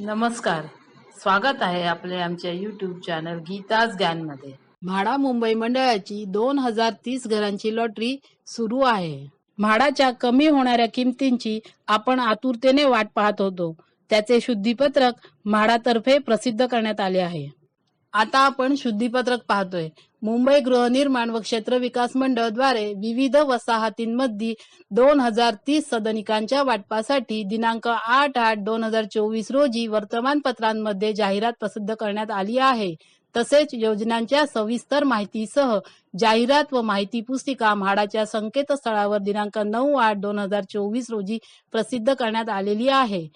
नमस्कार. स्वागत आहे आपले आमच्या युट्यूब चॅनल गीताज ज्ञानमध्ये. म्हाडा मुंबई मंडळाची दोन हजार तीस घरांची लॉटरी सुरू आहे. म्हाडाच्या कमी होणाऱ्या किमतींची आपण आतुरतेने वाट पाहत होतो. त्याचे शुद्धीपत्रक म्हाडातर्फे प्रसिद्ध करण्यात आले आहे. आता आपण शुद्धीपत्रक पाहतोय. मुंबई गृहनिर्माण व क्षेत्र विकास मंडळद्वारे विविध वसाहतींमध्ये दोन हजार तीस सदनिकांच्या वाटपासाठी दिनांक आठ आठ दोन हजार चोवीस रोजी वर्तमानपत्रांमध्ये जाहिरात प्रसिद्ध करण्यात आली आहे. तसेच योजनांच्या सविस्तर माहितीसह जाहिरात व माहिती पुस्तिका म्हाडाच्या संकेतस्थळावर दिनांक नऊ आठ दोन हजार चोवीस रोजी प्रसिद्ध करण्यात आलेली आहे.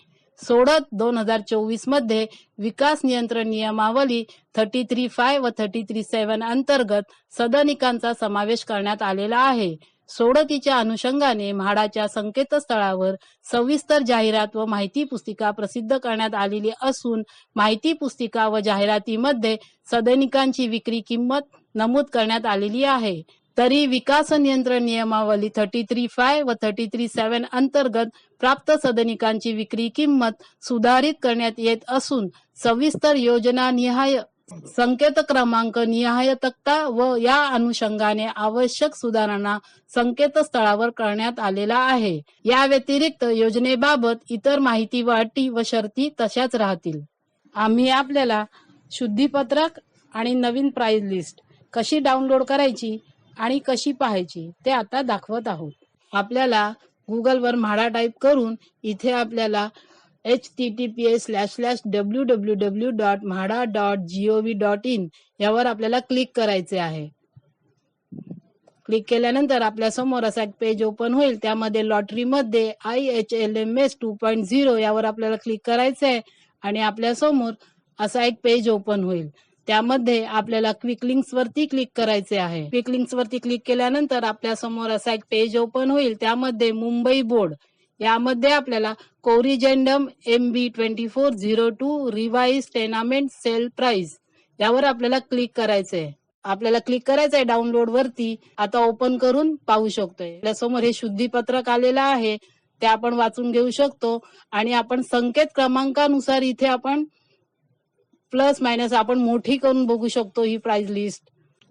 सोडत दोन हजार चोवीसमध्ये विकास नियंत्रण नियमावली थर्टी थ्री फाय व थर्टी थ्री सेवन अंतर्गत सदनिकांचा समावेश करण्यात आलेला आहे. सोडतीच्या अनुषंगाने म्हाडाच्या संकेतस्थळावर सविस्तर जाहिरात व माहिती पुस्तिका प्रसिद्ध करण्यात आलेली असून माहिती पुस्तिका व जाहिरातीमध्ये सदनिकांची विक्री किंमत नमूद करण्यात आलेली आहे. तरी विकास नियंत्रण नियमावली थर्टी थ्री फाय व थर्टी थ्री सेवन अंतर्गत प्राप्त सदनिकांची विक्री किंमत सुधारित करण्यात येत असून सविस्तर योजना निहाय संकेत क्रमांक निहाय तक्ता व या अनुषंगाने आवश्यक सुधारणा संकेतस्थळावर करण्यात आलेला आहे. या व्यतिरिक्त योजनेबाबत इतर माहिती व अटी व शर्ती तशाच राहतील. आम्ही आपल्याला शुद्धीपत्रक आणि नवीन प्राइस लिस्ट कशी डाउनलोड करायची? आणि कशी पाहायची ते आता दाखवत आहोत. आपल्याला गुगलवर म्हाडा टाईप करून इथे आपल्याला H T T P S slash slash W W W dot MHADA dot G O V dot in यावर आपल्याला क्लिक करायचे आहे. क्लिक केल्यानंतर आपल्यासमोर असा एक पेज ओपन होईल. त्यामध्ये लॉटरीमध्ये I H L M S two point zero यावर आपल्याला क्लिक करायचं आहे आणि आपल्यासमोर असा एक पेज ओपन होईल. त्यामध्ये आपल्याला क्विक लिंक्स वरती क्लिक करायचे आहे. क्विक लिंक्स वरती क्लिक केल्यानंतर आपल्यासमोर असा एक पेज ओपन होईल. त्यामध्ये मुंबई बोर्ड यामध्ये आपल्याला corrigendum M B twenty four zero two revise tenement sale price यावर आपल्याला क्लिक करायचंय आपल्याला क्लिक करायचंय डाउनलोड वरती. आता ओपन करून पाहू शकतोय. आपल्यासमोर हे शुद्धीपत्रक आलेलं आहे. ते आपण वाचून घेऊ शकतो. आणि आपण संकेत क्रमांकानुसार इथे आपण प्लस मायनस आपण मोठी करून बघू शकतो ही प्राइस लिस्ट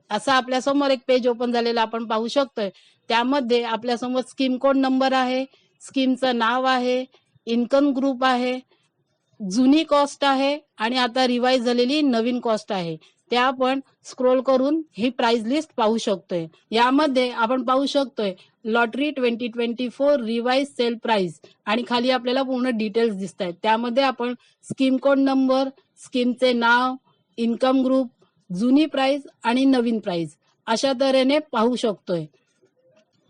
असं आपल्यासमोर एक पेज ओपन झालेलं आपण पाहू शकतोय. त्यामध्ये आपल्यासमोर स्कीम कोड नंबर आहे स्कीमचं नाव आहे इन्कम ग्रुप आहे जुनी कॉस्ट आहे आणि आता रिवाइज झालेली नवीन कॉस्ट आहे. ते आपण स्क्रोल करून ही प्राइस लिस्ट पाहू शकतोय. यामध्ये आपण पाहू शकतोय lottery twenty twenty four revise sale price आणि खाली आपल्याला पूर्ण डिटेल्स दिसत आहेत त्यामध्ये आपण स्कीम कोड नंबर स्कीमचे नाव इन्कम ग्रुप जुनी प्राइस आणि नवीन प्राइस अशा तऱ्हेने पाहू शकतोय.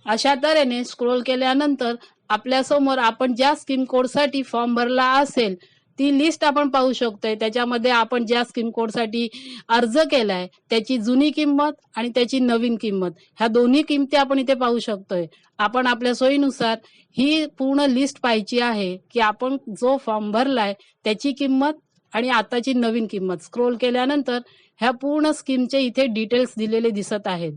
अशा तऱ्हेने स्क्रोल केल्यानंतर आपल्यासमोर आपण ज्या स्कीम कोडसाठी फॉर्म भरला असेल ती लिस्ट आपण पाहू शकतोय. त्याच्यामध्ये आपण ज्या स्कीम कोडसाठी अर्ज केलाय त्याची जुनी किंमत आणि त्याची नवीन किंमत. ह्या दोन्ही किमती आपण इथे पाहू शकतोय. आपण आपल्या सोयीनुसार ही पूर्ण लिस्ट पाहायची आहे की आपण जो फॉर्म भरलाय त्याची किंमत आणि आताची नवीन किंमत. स्क्रोल केल्यानंतर ह्या पूर्ण स्कीमचे इथे डिटेल्स दिलेले दिसत आहेत.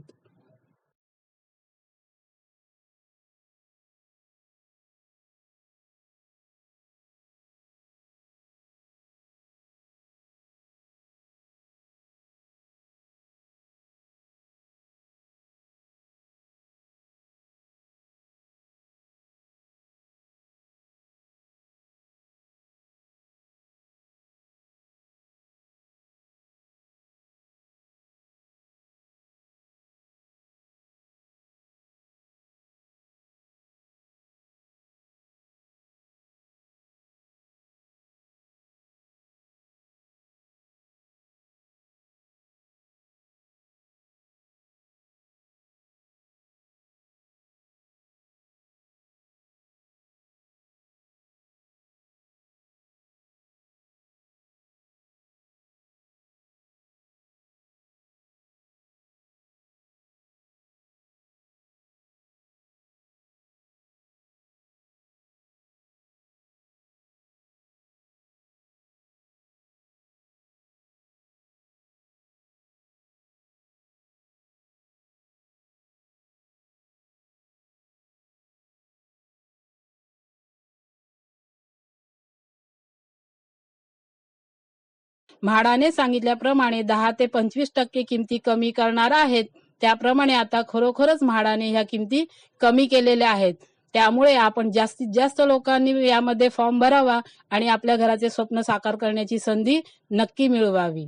म्हाडाने सांगितल्याप्रमाणे दहा ते पंचवीस टक्के किमती कमी करणार आहेत. त्याप्रमाणे आता खरोखरच म्हाडाने ह्या किमती कमी केलेल्या आहेत. त्यामुळे आपण जास्तीत जास्त लोकांनी यामध्ये फॉर्म भरावा आणि आपल्या घराचे स्वप्न साकार करण्याची संधी नक्की मिळवावी.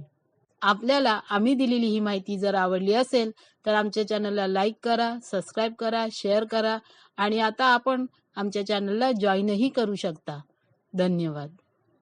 आपल्याला आम्ही दिलेली ही माहिती जर आवडली असेल तर आमच्या चॅनलला लाईक करा सबस्क्राईब करा शेअर करा आणि आता आपण आमच्या चॅनलला जॉईनही करू शकता. धन्यवाद.